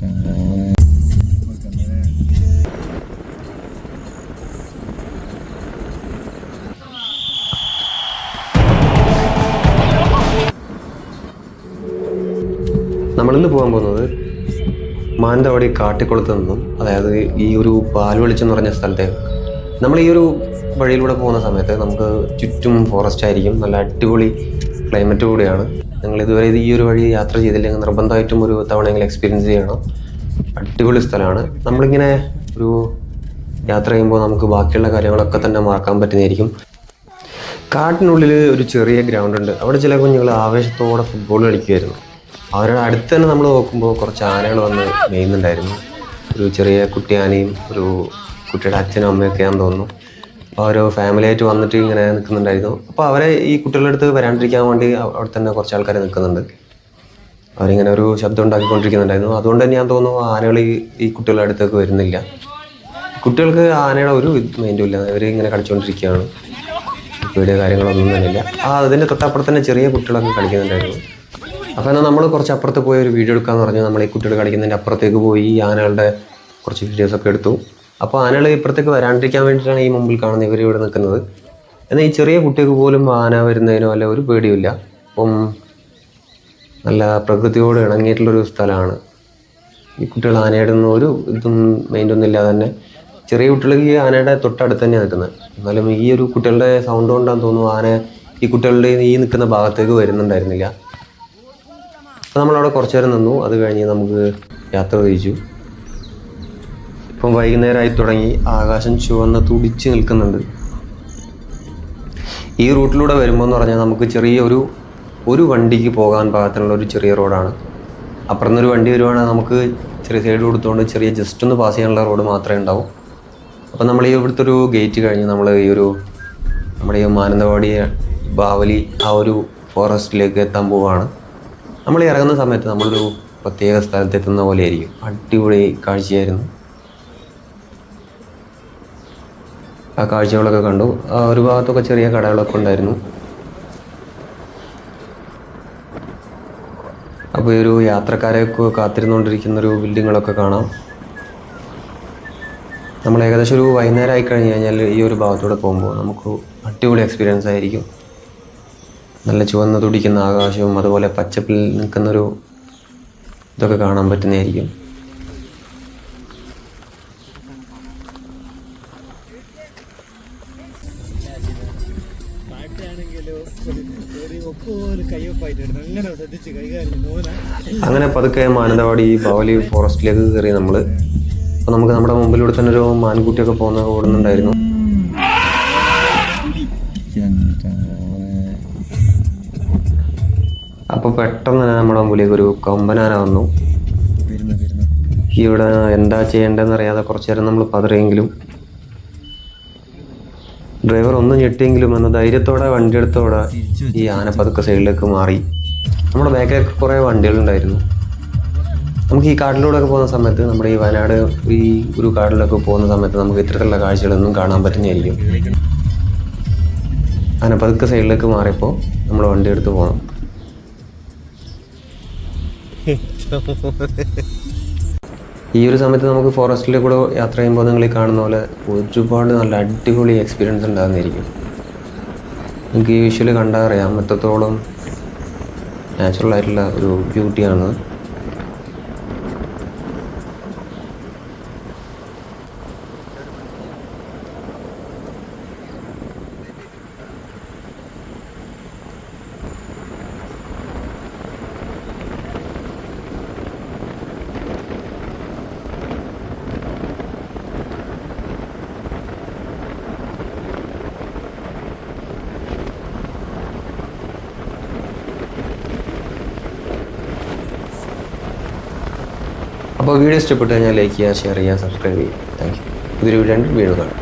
നമ്മളിന്ന് പോകാൻ പോകുന്നത് മാനന്തവാടി കാട്ടിക്കുളത്ത് നിന്നും അതായത് ഈ ഒരു പാൽവെളിച്ചം എന്ന് പറഞ്ഞ സ്ഥലത്തേക്ക് നമ്മൾ ഈ ഒരു വഴിയിലൂടെ പോകുന്ന സമയത്ത് നമുക്ക് ചുറ്റും ഫോറസ്റ്റ് ആയിരിക്കും നല്ല അടിപൊളി ക്ലൈമറ്റ് കൂടിയാണ്. ഞങ്ങൾ ഇതുവരെ ഇത് ഈ ഒരു വഴി യാത്ര ചെയ്തില്ലെങ്കിൽ നിർബന്ധമായിട്ടും ഒരു തവണയെങ്കിലും എക്സ്പീരിയൻസ് ചെയ്യണം. അടിപൊളി സ്ഥലമാണ്. നമ്മളിങ്ങനെ ഒരു യാത്ര ചെയ്യുമ്പോൾ നമുക്ക് ബാക്കിയുള്ള കാര്യങ്ങളൊക്കെ തന്നെ മറക്കാൻ പറ്റുന്നതായിരിക്കും. കാട്ടിനുള്ളിൽ ഒരു ചെറിയ ഗ്രൗണ്ട് ഉണ്ട്. അവിടെ ചില കുഞ്ഞുങ്ങൾ ആവേശത്തോടെ ഫുട്ബോൾ കളിക്കുമായിരുന്നു അവരുടെ അടുത്ത് തന്നെ നമ്മൾ നോക്കുമ്പോൾ കുറച്ച് ആനകൾ വന്ന് മേയുന്നുണ്ടായിരുന്നു. ഒരു ചെറിയ കുട്ടി ആനയും ഒരു കുട്ടിയുടെ അച്ഛനും അമ്മയൊക്കെ ആണെന്ന് തോന്നുന്നു. അപ്പോൾ ഫാമിലിയായിട്ട് വന്നിട്ട് ഇങ്ങനെ നിൽക്കുന്നുണ്ടായിരുന്നു അപ്പോൾ അവരെ ഈ കുട്ടികളുടെ അടുത്ത് വരാണ്ടിരിക്കാൻ വേണ്ടി അവിടെ തന്നെ കുറച്ച് ആൾക്കാർ നിൽക്കുന്നുണ്ട് അവരിങ്ങനെ ഒരു ശബ്ദം ഉണ്ടാക്കിക്കൊണ്ടിരിക്കുന്നുണ്ടായിരുന്നു. അതുകൊണ്ട് തന്നെ ഞാൻ തോന്നുന്നു ആനകൾ ഈ കുട്ടികളുടെ അടുത്തേക്ക് വരുന്നില്ല. കുട്ടികൾക്ക് ആനയുടെ ഒരു മൈൻഡും ഇല്ല. അവർ ഇങ്ങനെ കളിച്ചുകൊണ്ടിരിക്കുകയാണ് വീഡിയോ കാര്യങ്ങളൊന്നും തന്നെ ഇല്ല ആ അതിന്റെ തൊട്ടപ്പുറത്ത് തന്നെ ചെറിയ കുട്ടികളൊക്കെ കളിക്കുന്നുണ്ടായിരുന്നു. അപ്പോൾ എന്നാൽ നമ്മൾ കുറച്ച് അപ്പുറത്ത് പോയി ഒരു വീഡിയോ എടുക്കാമെന്ന് പറഞ്ഞു. നമ്മൾ ഈ കുട്ടികൾ കളിക്കുന്നതിന്റെ അപ്പുറത്തേക്ക് പോയി ആനകളുടെ കുറച്ച് വീഡിയോസൊക്കെ എടുത്തു. അപ്പോൾ ആനകൾ ഇപ്പുറത്തേക്ക് വരാണ്ടിരിക്കാൻ വേണ്ടിയിട്ടാണ് ഈ മുമ്പിൽ കാണുന്ന ഇവർ ഇവിടെ നിൽക്കുന്നത്. എന്നാൽ ഈ ചെറിയ കുട്ടികൾക്ക് പോലും ആന വരുന്നതിനോ അല്ല ഒരു പേടിയുമില്ല. അപ്പം നല്ല പ്രകൃതിയോട് ഇണങ്ങിയിട്ടുള്ളൊരു സ്ഥലമാണ്. ഈ കുട്ടികൾ ആനയുടെ ഒന്നും ഒരു ഇതും മൈൻഡൊന്നും ഇല്ലാതെ തന്നെ ചെറിയ കുട്ടികൾക്ക് ഈ ആനയുടെ തൊട്ടടുത്ത് തന്നെയാണ് നിൽക്കുന്നത്. എന്നാലും ഈ ഒരു കുട്ടികളുടെ സൗണ്ട് കൊണ്ടാന്ന് തോന്നുന്നു ആന ഈ കുട്ടികളുടെ ഈ നിൽക്കുന്ന ഭാഗത്തേക്ക് വരുന്നുണ്ടായിരുന്നില്ല. അപ്പോൾ നമ്മളവിടെ കുറച്ചു നേരം നിന്നു. അത് കഴിഞ്ഞ് നമുക്ക് യാത്ര തിരിച്ചു. ഇപ്പം വൈകുന്നേരമായി തുടങ്ങി ആകാശം ചുവന്ന് തുടിച്ച് നിൽക്കുന്നുണ്ട്. ഈ റൂട്ടിലൂടെ വരുമ്പോൾ എന്ന് പറഞ്ഞാൽ നമുക്ക് ചെറിയ ഒരു വണ്ടിക്ക് പോകാൻ പാകത്തിനുള്ള ഒരു ചെറിയ റോഡാണ്. അപ്പുറം നിന്നൊരു വണ്ടി വരുവാണെങ്കിൽ നമുക്ക് ചെറിയ സൈഡ് കൊടുത്തുകൊണ്ട് ചെറിയ ജസ്റ്റ് ഒന്ന് പാസ് ചെയ്യാനുള്ള റോഡ് മാത്രമേ ഉണ്ടാവും. അപ്പോൾ നമ്മൾ ഈ ഇവിടുത്തെ ഒരു ഗേറ്റ് കഴിഞ്ഞ് നമ്മൾ ഈ ഒരു നമ്മുടെ ഈ മാനന്തവാടി ബാവലി ആ ഒരു ഫോറസ്റ്റിലേക്ക് എത്താൻ പോവുകയാണ്. നമ്മൾ ഇറങ്ങുന്ന സമയത്ത് നമ്മളൊരു പ്രത്യേക സ്ഥലത്ത് എത്തുന്ന പോലെ ആയിരിക്കും. അടിപൊളി കാഴ്ചയായിരുന്നു. ആ കാഴ്ചകളൊക്കെ കണ്ടു. ഒരു ഭാഗത്തൊക്കെ ചെറിയ കടകളൊക്കെ ഉണ്ടായിരുന്നു. അപ്പോൾ ഈ ഒരു യാത്രക്കാരെ കാത്തിരുന്നുകൊണ്ടിരിക്കുന്ന ഒരു ബിൽഡിങ്ങുകളൊക്കെ കാണാം. നമ്മൾ ഏകദേശം ഒരു വൈകുന്നേരം ആയി കഴിഞ്ഞ് കഴിഞ്ഞാൽ ഈ ഒരു ഭാഗത്തൂടെ പോകുമ്പോൾ നമുക്ക് അടിപൊളി എക്സ്പീരിയൻസ് ആയിരിക്കും. നല്ല ചുവന്ന് തുടിക്കുന്ന ആകാശവും അതുപോലെ പച്ചപ്പിൽ നിൽക്കുന്നൊരു ഇതൊക്കെ കാണാൻ പറ്റുന്നതായിരിക്കും. അങ്ങനെ പതുക്കെ മാനന്തവാടി ബാവലി ഫോറസ്റ്റിലേക്ക് കയറി നമ്മൾ. അപ്പോൾ നമുക്ക് നമ്മുടെ മുമ്പിലൂടെ തന്നെ ഒരു മാൻകുട്ടിയൊക്കെ പോകുന്ന ഓടുന്നുണ്ടായിരുന്നു. അപ്പോൾ പെട്ടെന്ന് തന്നെ നമ്മുടെ മുമ്പിലേക്ക് ഒരു കൊമ്പനാന വന്നു. ഇവിടെ എന്താ ചെയ്യേണ്ടതെന്ന് അറിയാതെ കുറച്ചു നേരം നമ്മൾ പതറിയെങ്കിലും ഡ്രൈവർ ഒന്നും ഞെട്ടിയെങ്കിലും എന്ന ധൈര്യത്തോടെ വണ്ടി എടുത്തോടെ ഈ ആന പതുക്കെ സൈഡിലേക്ക് മാറി. നമ്മുടെ ബാക്കിലൊക്കെ കുറേ വണ്ടികളുണ്ടായിരുന്നു. നമുക്ക് ഈ കാട്ടിലൂടെ ഒക്കെ പോകുന്ന സമയത്ത് നമ്മുടെ ഈ വയനാട് ഈ ഒരു കാട്ടിലൊക്കെ പോകുന്ന സമയത്ത് നമുക്ക് ഇത്തരത്തിലുള്ള കാഴ്ചകളൊന്നും കാണാൻ പറ്റുന്നതായിരിക്കും. ആന പതുക്കെ സൈഡിലേക്ക് മാറിയപ്പോൾ നമ്മൾ വണ്ടി എടുത്ത് പോകണം. ഈ ഒരു സമയത്ത് നമുക്ക് ഫോറസ്റ്റിൽ കൂടെ യാത്ര ചെയ്യുമ്പോൾ നിങ്ങൾ ഈ കാണുന്ന പോലെ ഒരുപാട് നല്ല അടിപൊളി എക്സ്പീരിയൻസ് ഉണ്ടാകുന്നതായിരിക്കും. നിങ്ങൾക്ക് ഈ വിഷ്വൽ കണ്ടാൽ അറിയാം. എത്രത്തോളം നാച്ചുറൽ ആയിട്ടുള്ള ഒരു ബ്യൂട്ടിയാണ് അപ്പോൾ വീഡിയോ ഇഷ്ടപ്പെട്ട് കഴിഞ്ഞാൽ ലൈക്ക് ചെയ്യുക ഷെയർ ചെയ്യുക സബ്സ്ക്രൈബ് ചെയ്യുക. താങ്ക് യു പുതിയൊരു വീഡിയോ വീഡിയോ കാണാം.